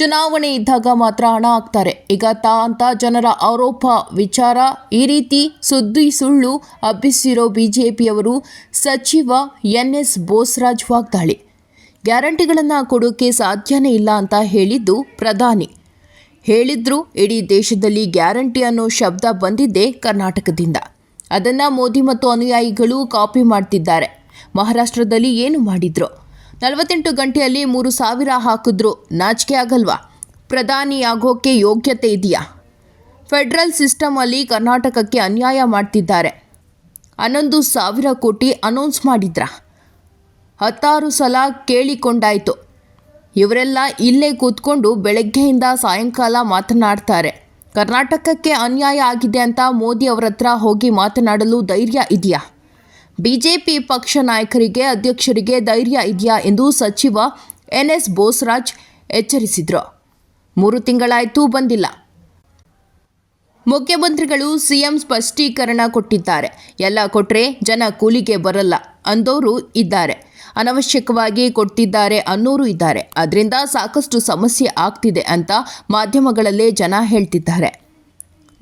ಚುನಾವಣೆ ಇದ್ದಾಗ ಮಾತ್ರ ಹಣ ಹಾಕ್ತಾರೆ. ಈಗ ತಾ ಅಂತ ಜನರ ಆರೋಪ, ವಿಚಾರ ಈ ರೀತಿ ಸುದ್ದಿ ಸುಳ್ಳು ಹಬ್ಬಿಸಿರೋ ಬಿಜೆಪಿಯವರು ಸಚಿವ ಎನ್ ಎಸ್ ಬೋಸ್ರಾಜ್ ವಾಗ್ದಾಳಿ. ಗ್ಯಾರಂಟಿಗಳನ್ನು ಕೊಡೋಕೆ ಸಾಧ್ಯನೇ ಇಲ್ಲ ಅಂತ ಹೇಳಿದ್ದು ಪ್ರಧಾನಿ. ಹೇಳಿದ್ರು ಇಡೀ ದೇಶದಲ್ಲಿ ಗ್ಯಾರಂಟಿ ಅನ್ನೋ ಶಬ್ದ ಬಂದಿದ್ದೇ ಕರ್ನಾಟಕದಿಂದ. ಅದನ್ನು ಮೋದಿ ಮತ್ತು ಅನುಯಾಯಿಗಳು ಕಾಪಿ ಮಾಡ್ತಿದ್ದಾರೆ. ಮಹಾರಾಷ್ಟ್ರದಲ್ಲಿ ಏನು ಮಾಡಿದ್ರು? ನಲವತ್ತೆಂಟು ಗಂಟೆಯಲ್ಲಿ ಮೂರು ಸಾವಿರ ಹಾಕಿದ್ರು. ನಾಚಿಕೆ ಆಗಲ್ವಾ? ಪ್ರಧಾನಿಯಾಗೋಕ್ಕೆ ಯೋಗ್ಯತೆ ಇದೆಯಾ? ಫೆಡ್ರಲ್ ಸಿಸ್ಟಮಲ್ಲಿ ಕರ್ನಾಟಕಕ್ಕೆ ಅನ್ಯಾಯ ಮಾಡ್ತಿದ್ದಾರೆ. ಹನ್ನೊಂದು ಸಾವಿರ ಕೋಟಿ ಅನೌನ್ಸ್ ಮಾಡಿದ್ರ? ಹತ್ತಾರು ಸಲ ಕೇಳಿಕೊಂಡಾಯಿತು. ಇವರೆಲ್ಲ ಇಲ್ಲೇ ಕೂತ್ಕೊಂಡು ಬೆಳಗ್ಗೆಯಿಂದ ಸಾಯಂಕಾಲ ಮಾತನಾಡ್ತಾರೆ. ಕರ್ನಾಟಕಕ್ಕೆ ಅನ್ಯಾಯ ಆಗಿದೆ ಅಂತ ಮೋದಿ ಅವರ ಹತ್ರ ಹೋಗಿ ಮಾತನಾಡಲು ಧೈರ್ಯ ಇದೆಯಾ? ಬಿಜೆಪಿ ಪಕ್ಷ ನಾಯಕರಿಗೆ, ಅಧ್ಯಕ್ಷರಿಗೆ ಧೈರ್ಯ ಇದೆಯಾ ಎಂದು ಸಚಿವ ಎನ್ ಎಸ್ ಬೋಸ್ರಾಜ್ ಎಚ್ಚರಿಸಿದರು. ಮೂರು ತಿಂಗಳಾಯಿತು ಬಂದಿಲ್ಲ. ಮುಖ್ಯಮಂತ್ರಿಗಳು ಸಿಎಂ ಸ್ಪಷ್ಟೀಕರಣ ಕೊಟ್ಟಿದ್ದಾರೆ. ಎಲ್ಲ ಕೊಟ್ಟರೆ ಜನ ಕೂಲಿಗೆ ಬರಲ್ಲ ಅಂದೋರು ಇದ್ದಾರೆ. ಅನವಶ್ಯಕವಾಗಿ ಕೊಟ್ಟಿದ್ದಾರೆ ಅನ್ನೋರು ಇದ್ದಾರೆ. ಅದರಿಂದ ಸಾಕಷ್ಟು ಸಮಸ್ಯೆ ಆಗ್ತಿದೆ ಅಂತ ಮಾಧ್ಯಮಗಳಲ್ಲೇ ಜನ ಹೇಳ್ತಿದ್ದಾರೆ.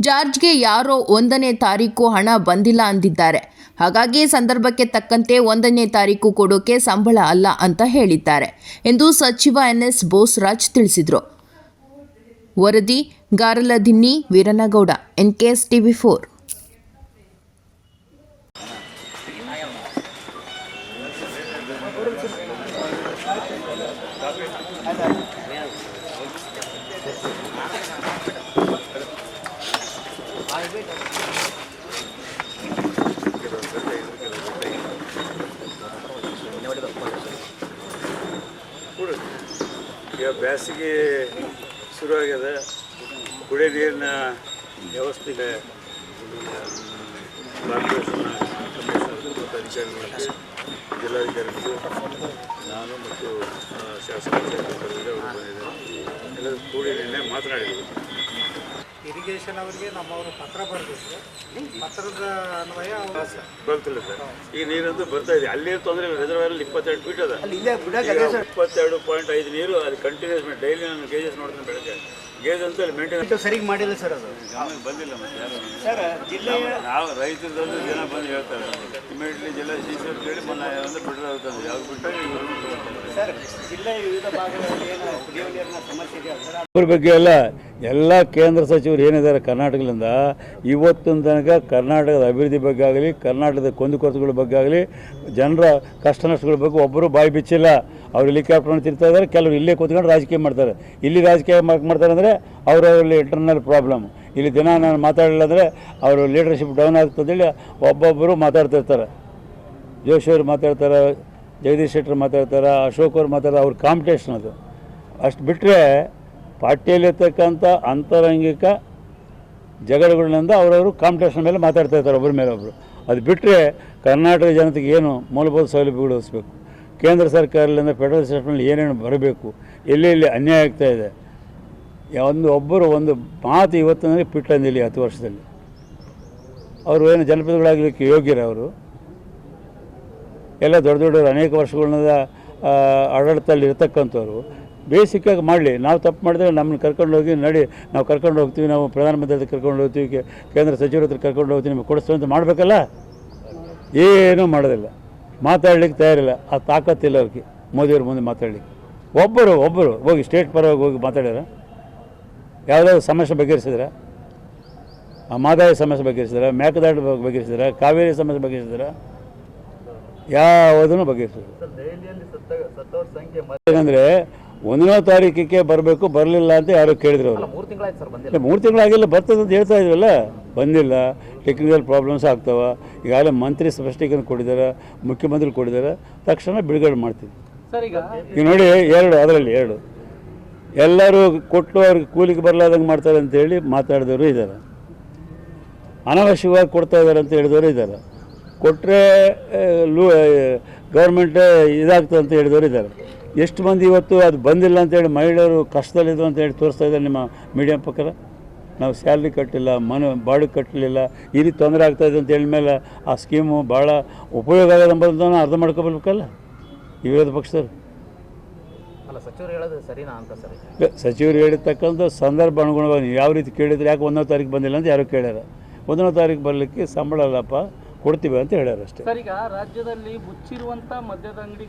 ಜಾರ್ಜ್ಗೆ ಯಾರೋ ಒಂದನೇ ತಾರೀಕು ಹಣ ಬಂದಿಲ್ಲ ಅಂದಿದ್ದಾರೆ. ಹಾಗಾಗಿ ಸಂದರ್ಭಕ್ಕೆ ತಕ್ಕಂತೆ ಒಂದನೇ ತಾರೀಕು ಕೊಡೋಕೆ ಸಂಬಳ ಅಲ್ಲ ಅಂತ ಹೇಳಿದ್ದಾರೆ ಎಂದು ಸಚಿವ ಎನ್ ಎಸ್ ಬೋಸ್ರಾಜ್ ತಿಳಿಸಿದರು. ವರದಿ Garaladinni Veeranagouda N K S TV four. ಕೂಡ ಈಗ ಬೇಸಿಗೆ ಶುರುವಾಗಿದೆ. ಕುಡಿಯೋ ನೀರಿನ ವ್ಯವಸ್ಥೆಗೆ ಕಮಿಷನರ್ ಮತ್ತು ಅಧಿಕಾರಿಗಳಿಗೆ ಜಿಲ್ಲಾಧಿಕಾರಿಗಳು, ನಾನು ಮತ್ತು ಶಾಸಕ ಎಲ್ಲರೂ ಕೂಡಿ ನಿನ್ನೆ ಮಾತನಾಡಿದರು. ಇರಿಗೇಷನ್ ಅವರಿಗೆ ನಮ್ಮವರು ಪತ್ರ ಬರೆದಿದ್ರು. ಪತ್ರದ ಅನ್ವಯ ಬರ್ತಿಲ್ಲ ಸರ್ ಈ ನೀರಂತೂ ಬರ್ತಾ ಇದೆ. ಅಲ್ಲಿ ತೊಂದರೆ ಇಲ್ಲ. ರಿಸರ್ವೈರಲ್ಲಿ ಇಪ್ಪತ್ತೆರಡು ಫೀಟ್ ಅದ. ಇಪ್ಪತ್ತೆರಡು ಪಾಯಿಂಟ್ ಐದು ನೀರು ಅದು ಕಂಟಿನ್ಯೂಸ್ ಡೈಲಿ ನಾನು ಗೇಜಸ್ ನೋಡ್ತೀನಿ ಬೆಳಗ್ಗೆ. ಗೇಜ್ ಅಂತ ಅಲ್ಲಿ ಮೇಂಟೆನೆನ್ಸ್ ಸರಿಗೆ ಮಾಡಿಲ್ಲ ಸರ್ ಅದು. ಗಮನಕ್ಕೆ ಬಂದಿಲ್ಲ ಮತ್ತೆ ಸರ್ ಜಿಲ್ಲೆಯ ನಾವು ರೈತರದ್ದು ಜನ ಬಂದು ಹೇಳ್ತಾರೆ. ಇಮಿಡಿಯೇಟ್ಲಿ ಜಿಲ್ಲಾ ಸಿ ಸಿ ಅವ್ರು ಕೇಳಿ ಮೊನ್ನೆ ಒಂದು ಬಿಟ್ಟರೆ ಯಾವ್ದು ಬಿಟ್ಟಾಗ ಸರ್ ಜಿಲ್ಲೆಯ ವಿವಿಧ ಭಾಗಗಳಲ್ಲಿ ಏನು ಕುಡಿಯುವ ಸರ್ ಅವ್ರ ಬಗ್ಗೆ ಎಲ್ಲ ಎಲ್ಲ ಕೇಂದ್ರ ಸಚಿವರು ಏನಿದ್ದಾರೆ ಕರ್ನಾಟಕದಿಂದ, ಇವತ್ತಿನ ತನಕ ಕರ್ನಾಟಕದ ಅಭಿವೃದ್ಧಿ ಬಗ್ಗೆ ಆಗಲಿ, ಕರ್ನಾಟಕದ ಕುಂದುಕೊರತೆಗಳ ಬಗ್ಗೆ ಆಗಲಿ, ಜನರ ಕಷ್ಟ ನಷ್ಟಗಳ ಬಗ್ಗೆ ಒಬ್ಬರು ಬಾಯಿ ಬಿಚ್ಚಿಲ್ಲ. ಅವ್ರು ಹೆಲಿಕಾಪ್ಟರ್ ತಿರ್ತಾ ಇದ್ದಾರೆ, ಕೆಲವರು ಇಲ್ಲೇ ಕೂತ್ಕೊಂಡು ರಾಜಕೀಯ ಮಾಡ್ತಾರೆ. ಇಲ್ಲಿ ರಾಜಕೀಯ ಮಾಡ್- ಮಾಡ್ತಾರೆ ಅಂದರೆ ಅವರಲ್ಲಿ ಇಂಟರ್ನಲ್ ಪ್ರಾಬ್ಲಮ್ ಇಲ್ಲಿ ದಿನ ನಾನು ಮಾತಾಡಲಿಲ್ಲ ಅಂದರೆ ಅವರು ಲೀಡರ್ಶಿಪ್ ಡೌನ್ ಆಗ್ತದೇಳಿ ಒಬ್ಬೊಬ್ಬರು ಮಾತಾಡ್ತಿರ್ತಾರೆ ಜೋಶಿ ಅವರು ಮಾತಾಡ್ತಾರೆ, ಜಗದೀಶ್ ಶೆಟ್ಟರ್ ಮಾತಾಡ್ತಾರೆ, ಅಶೋಕ್ ಅವ್ರು ಮಾತಾಡ್ತಾರೆ, ಅವ್ರ ಕಾಂಪಿಟೇಷನ್ ಅದು. ಅಷ್ಟು ಬಿಟ್ಟರೆ ಪಾರ್ಟಿಯಲ್ಲಿರ್ತಕ್ಕಂಥ ಅಂತರಂಗಿಕ ಜಗಳಗಳಿಂದ ಅವರವರು ಕಾಂಪಿಟೇಷನ್ ಮೇಲೆ ಮಾತಾಡ್ತಾ ಇರ್ತಾರೆ ಒಬ್ಬರ ಮೇಲೆ ಒಬ್ಬರು ಅದು ಬಿಟ್ಟರೆ ಕರ್ನಾಟಕ ಜನತೆಗೆ ಏನು ಮೂಲಭೂತ ಸೌಲಭ್ಯಗಳು ಒದಗಿಸ್ಬೇಕು? ಕೇಂದ್ರ ಸರ್ಕಾರದಿಂದ ಫೆಡರಲ್ ಸಿಸ್ಟಮ್ನಲ್ಲಿ ಏನೇನು ಬರಬೇಕು? ಎಲ್ಲೆಲ್ಲಿ ಅನ್ಯಾಯ ಆಗ್ತಾ ಇದೆ? ಒಂದು ಒಬ್ಬರು ಒಂದು ಮಾತು ಇವತ್ತಿನಲ್ಲಿ ಪಿಟ್ಟಂದಿಲ್ಲ ಹತ್ತು ವರ್ಷದಲ್ಲಿ. ಅವರು ಏನು ಜನಪದಗಳಾಗಲಿಕ್ಕೆ ಯೋಗ್ಯರ ಅವರು? ಎಲ್ಲ ದೊಡ್ಡ ದೊಡ್ಡವರು ಅನೇಕ ವರ್ಷಗಳನ್ನ ಆಡಳಿತದಲ್ಲಿ ಇರ್ತಕ್ಕಂಥವ್ರು ಬೇಸಿಕ್ಕಾಗಿ ಮಾಡಲಿ. ನಾವು ತಪ್ಪು ಮಾಡಿದ್ರೆ ನಮ್ಮನ್ನು ಕರ್ಕೊಂಡು ಹೋಗಿ ನಡಿ. ನಾವು ಕರ್ಕೊಂಡು ಹೋಗ್ತೀವಿ ನಾವು ಪ್ರಧಾನಮಂತ್ರಿ ಹತ್ರ ಕರ್ಕೊಂಡು ಹೋಗ್ತೀವಿ ಕೇಂದ್ರ ಸಚಿವರ ಹತ್ರ ಕರ್ಕೊಂಡು ಹೋಗ್ತೀವಿ ನಿಮಗೆ ಕೊಡಿಸ್ತು ಅಂತ ಮಾಡಬೇಕಲ್ಲ? ಏನೂ ಮಾಡೋದಿಲ್ಲ. ಮಾತಾಡ್ಲಿಕ್ಕೆ ತಯಾರಿಲ್ಲ. ಆ ತಾಕತ್ತಿಲ್ಲ ಅವ್ರಿಗೆ. ಮೋದಿಯವ್ರ ಮುಂದೆ ಮಾತಾಡ್ಲಿಕ್ಕೆ. ಒಬ್ಬರು ಒಬ್ಬರು ಹೋಗಿ ಸ್ಟೇಟ್ ಪರವಾಗಿ ಹೋಗಿ ಮಾತಾಡ್ಯಾರ. ಯಾವುದಾದ್ರು ಸಮಸ್ಯೆ ಬಗೆಹರಿಸಿದ್ರೆ. ಆ ಮಾದಾಯ ಸಮಸ್ಯೆ ಬಗೆಹರಿಸಿದ್ರೆ ಮೇಕದಾಟ ಬಗ್ಗೆ ಬಗೆಹರಿಸಿದ್ರ ಕಾವೇರಿ ಸಮಸ್ಯೆ ಬಗೆಹರಿಸಿದ್ರೆ. ಯಾವುದನ್ನು ಬಗೆಹರಿಸಿದ್ರು? ಏನಂದರೆ ಒಂದನೇ ತಾರೀಕಿಗೆ ಬರಬೇಕು ಬರಲಿಲ್ಲ ಅಂತ ಯಾರೋ ಕೇಳಿದ್ರು ಅವರು. ಮೂರು ತಿಂಗಳಾಯ್ತು ಸರ್ ಬಂದಿಲ್ಲ. ಮೂರು ತಿಂಗಳಾಗಿಲ್ಲ ಬರ್ತದೆ ಅಂತ ಹೇಳ್ತಾ ಇದ್ವಲ್ಲ ಬಂದಿಲ್ಲ. ಟೆಕ್ನಿಕಲ್ ಪ್ರಾಬ್ಲಮ್ಸ್ ಆಗ್ತಾವ. ಈಗಾಗಲೇ ಮಂತ್ರಿ ಸ್ಪಷ್ಟೀಕರಣ ಕೊಟ್ಟಿದ್ದಾರೆ ಮುಖ್ಯಮಂತ್ರಿ ಕೊಟ್ಟಿದ್ದಾರೆ. ತಕ್ಷಣ ಬಿಡುಗಡೆ ಮಾಡ್ತೀವಿ. ಸರ್ ಈಗ ಈಗ ನೋಡಿ ಎರಡು ಅದರಲ್ಲಿ ಎರಡು. ಎಲ್ಲರೂ ಕೊಟ್ಟು ಅವ್ರಿಗೆ ಕೂಲಿಗೆ ಬರಲಾದಂಗೆ ಮಾಡ್ತಾರೆ ಅಂತೇಳಿ ಮಾತಾಡಿದವರು ಇದ್ದಾರೆ. ಅನಾವಶ್ಯಕವಾಗಿ ಕೊಡ್ತಾ ಇದ್ದಾರೆ ಅಂತ ಹೇಳಿದವರು ಇದ್ದಾರೆ. ಕೊಟ್ಟರೆ ಲೂ ಗೌರ್ಮೆಂಟ್ ಇದಾಗ್ತದೆ ಅಂತ ಹೇಳಿದವರು ಇದ್ದಾರೆ. ಎಷ್ಟು ಮಂದಿ ಇವತ್ತು ಅದು ಬಂದಿಲ್ಲ ಅಂತೇಳಿ ಮಹಿಳೆಯರು ಕಷ್ಟದಲ್ಲಿದ್ದು ಅಂತ ಹೇಳಿ ತೋರಿಸ್ತಾ ಇದ್ದಾರೆ ನಿಮ್ಮ ಮೀಡಿಯಂ ಪ್ರಕಾರ ನಾವು ಸ್ಯಾಲ್ರಿ ಕಟ್ಟಿಲ್ಲ ಮನೆ ಬಾಡಿಗೆ ಕಟ್ಟಲಿಲ್ಲ ಈ ರೀತಿ ತೊಂದರೆ ಆಗ್ತಾಯಿದೆ ಅಂತ ಹೇಳಿದ ಮೇಲೆ ಆ ಸ್ಕೀಮು ಭಾಳ ಉಪಯೋಗ ಆಗೋದು ಅರ್ಧ ಅರ್ಥ ಮಾಡ್ಕೊಬರ್ಬೇಕಲ್ಲ ಈ ವಿರೋಧ ಪಕ್ಷದವ್ರು. ಸಚಿವರು ಹೇಳೋದು ಸರಿನಾ ಅಂತ ಸರ್? ಸಚಿವರು ಹೇಳಿರ್ತಕ್ಕಂಥ ಸಂದರ್ಭ ಅನುಗುಣವಾಗಿ ನೀವು ಯಾವ ರೀತಿ ಕೇಳಿದ್ರೆ ಯಾಕೆ ಒಂದನೇ ತಾರೀಕು ಬಂದಿಲ್ಲ ಅಂತ ಯಾರು ಕೇಳ್ಯಾರ? ಒಂದನೇ ತಾರೀಕು ಬರಲಿಕ್ಕೆ ಸಂಬಳ ಅಲ್ಲಪ್ಪ ಕೊಡ್ತೀವಿ ಅಂತ ಹೇಳ್ಯಾರ ಅಷ್ಟೇ. ಸರ್ ಈಗ ರಾಜ್ಯದಲ್ಲಿ ಮುಚ್ಚಿರುವಂಥ ಮದ್ಯದ ಅಂಗಡಿ